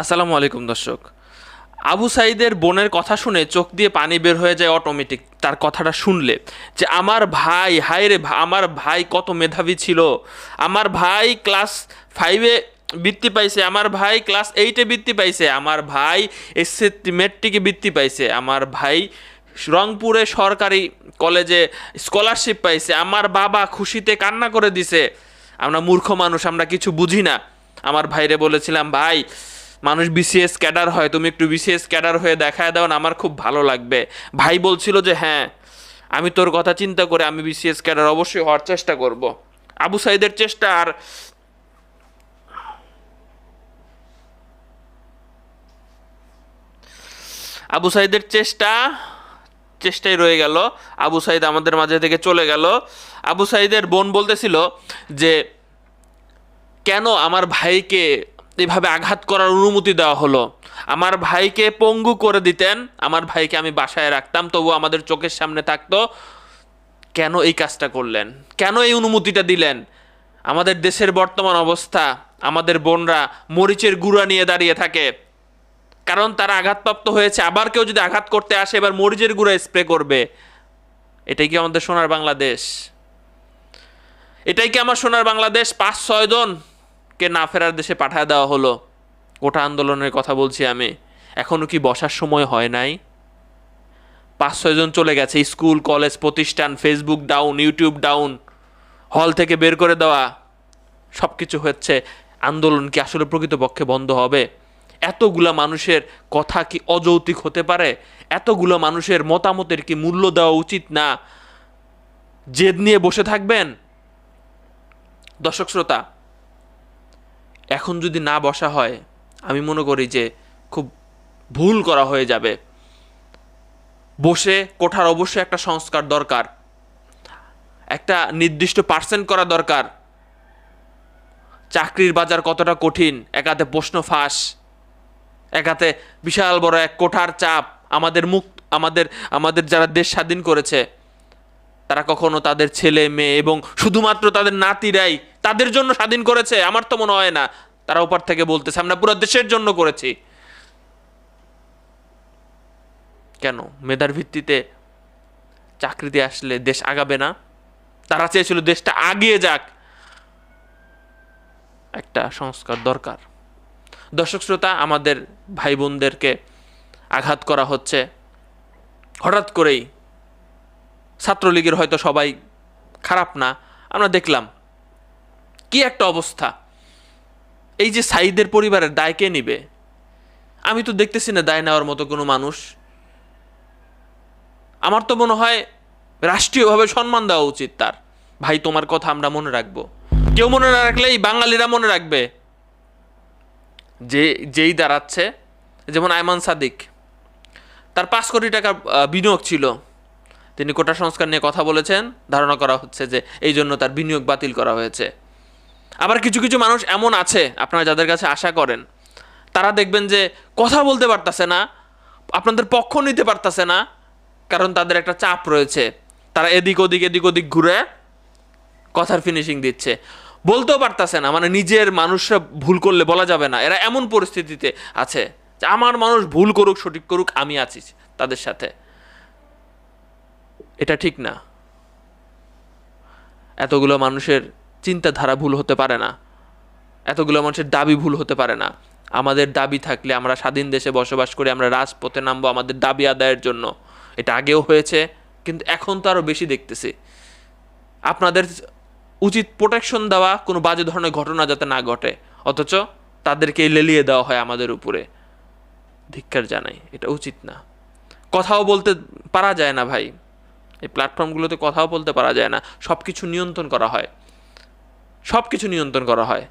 আসসালামু আলাইকুম দর্শক। আবু সাইদের বোনের কথা শুনে চোখ দিয়ে পানি বের হয়ে যায় অটোমেটিক তার কথাটা শুনলে যে, আমার ভাই, হায় রে আমার ভাই কত মেধাবী ছিল। আমার ভাই ক্লাস ফাইভে বৃত্তি পাইছে, আমার ভাই ক্লাস এইটে বৃত্তি পাইছে, আমার ভাই এসএসসি মেট্রিকে বৃত্তি পাইছে, আমার ভাই রংপুরে সরকারি কলেজে স্কলারশিপ পাইছে, আমার বাবা খুশিতে কান্না করে দিছে। আমরা মূর্খ মানুষ, আমরা কিছু বুঝি না। আমার ভাইরে বলেছিলাম, ভাই মানুষ বিসিএস ক্যাডার হয়, তুমি একটু বিসিএস ক্যাডার হয়ে দেখায় দাও না, আমার খুব ভালো লাগবে। ভাই বলছিল যে হ্যাঁ আমি তোর কথা চিন্তা করে আমি বিসিএস ক্যাডার অবশ্যই হওয়ার চেষ্টা করব। আবু সাইদের চেষ্টা আর আবু সাইদের চেষ্টা, চেষ্টাই রয়ে গেল। আবু সাইদ আমাদের মাঝে থেকে চলে গেল। আবু সাইদের বোন বলতেছিল যে, কেন আমার ভাইকে এভাবে আঘাত করার অনুমতি দেওয়া হলো। আমার ভাইকে পঙ্গু করে দিতেন। আমার ভাইকে আমি বাসায় রাখতাম তবু আমাদের চোখের সামনে থাকতো। কেন এই কাজটা করলেন? কেন এই অনুমতিটা দিলেন? আমাদের দেশের বর্তমান অবস্থা, আমাদের বোনরা মরিচের গুঁড়া নিয়ে দাঁড়িয়ে থাকে। কারণ তারা আঘাতপ্রাপ্ত হয়েছে। আবার কেউ যদি আঘাত করতে আসে, এবার মরিচের গুঁড়া স্প্রে করবে। এটাই কি আমাদের সোনার বাংলাদেশ? এটাই কি আমার সোনার বাংলাদেশ? পাঁচ, ছয় জনকে না ফেরার দেশে পাঠায় দেওয়া হলো। গোটা আন্দোলনের কথা বলছি আমি। এখনও কি বসার সময় হয় নাই? পাঁচ ছয়জন চলে গেছে, স্কুল, কলেজ, প্রতিষ্ঠান ফেসবুক ডাউন ইউটিউব ডাউন হল থেকে বের করে দেওয়া। সব কিছু হচ্ছে, আন্দোলন কি আসলে প্রকৃতপক্ষে বন্ধ হবে? এতগুলা মানুষের কথা কি অযৌক্তিক হতে পারে? এতগুলো মানুষের মতামতের কি মূল্য দেওয়া উচিত না? জেদ নিয়ে বসে থাকবেন? দর্শক শ্রোতা এখন যদি না বসা হয়, আমি মনে করি যে খুব ভুল করা হয়ে যাবে। বসে কোঠার অবশ্যই একটা সংস্কার দরকার। একটা নির্দিষ্ট পার্সেন্ট করা দরকার। চাকরির বাজার কতটা কঠিন একাতে প্রশ্ন ফাঁস একাতে বিশাল বড় এক কোঠার চাপ, আমাদের মুখ, আমাদের আমাদের যারা দেশ স্বাধীন করেছে, তারা কখনো তাদের ছেলে, মেয়ে এবং শুধুমাত্র তাদের নাতিরাই তাদের জন্য স্বাধীন করেছে, আমার তো মনে হয় না। তারা ওপার থেকে বলতেছে, আমরা পুরো দেশের জন্য করেছি। কেন? মেধার ভিত্তিতে চাকরিতে আসলে দেশ আগাবে না? তারা চেয়েছিল দেশটা আগিয়ে যাক। একটা সংস্কার দরকার। দর্শক শ্রোতা, আমাদের ভাই বোনদেরকে আঘাত করা হচ্ছে। হঠাৎ করেই ছাত্রলীগের হয়তো সবাই খারাপ না। আমরা দেখলাম কি একটা অবস্থা? এই যে সাইদের পরিবারের দায় কে নিবে? আমি তো দেখতেছি না দায় নেওয়ার মতো কোনো মানুষ। আমার তো মনে হয় রাষ্ট্রীয়ভাবে সম্মান দেওয়া উচিত তার। ভাই, তোমার কথা আমরা মনে রাখব। কেউ মনে না রাখলেই বাঙালিরা মনে রাখবে। যে, যেই দাঁড়াচ্ছে, যেমন আয়মান সাদিক, তার পাঁচ কোটি টাকা বিনিয়োগ ছিল। তিনি কোটা সংস্কার নিয়ে কথা বলেছেন। ধারণা করা হচ্ছে যে, এই জন্য তার বিনিয়োগ বাতিল করা হয়েছে। আবার কিছু কিছু মানুষ এমন আছে, আপনারা যাদের কাছে আশা করেন, তারা দেখবেন যে কথা বলতে পারতাছে না, আপনাদের পক্ষ নিতে পারতাছে না, কারণ তাদের একটা চাপ রয়েছে। তারা এদিক ওদিক এদিক ওদিক ঘুরে কথার ফিনিশিং দিচ্ছে। বলতেও পারতাছে না মানে নিজের মানুষরা ভুল করলে বলা যাবে না। এরা এমন পরিস্থিতিতে আছে যে আমার মানুষ ভুল করুক, সঠিক করুক, আমি আছি তাদের সাথে। এটা ঠিক না। এতগুলো মানুষের চিন্তাধারা ভুল হতে পারে না। এতগুলো মানুষের দাবি ভুল হতে পারে না। আমাদের দাবি থাকলে আমরা স্বাধীন দেশে বসবাস করি আমরা রাজপথে নামবো আমাদের দাবি আদায়ের জন্য। এটা আগেও হয়েছে, কিন্তু এখন তো আরও বেশি দেখতেছি। আপনাদের উচিত প্রোটেকশন দেওয়া, কোনো বাজে ধরনের ঘটনা যাতে না ঘটে। অথচ তাদেরকে লেলিয়ে দেওয়া হয় আমাদের উপরে। ধিক্কার জানাই, এটা উচিত না। কথাও বলতে পারা যায় না ভাই। এই প্ল্যাটফর্মগুলোতে কথাও বলতে পারা যায় না। সব কিছু নিয়ন্ত্রণ করা হয়। সব কিছু নিয়ন্ত্রণ করা হয়।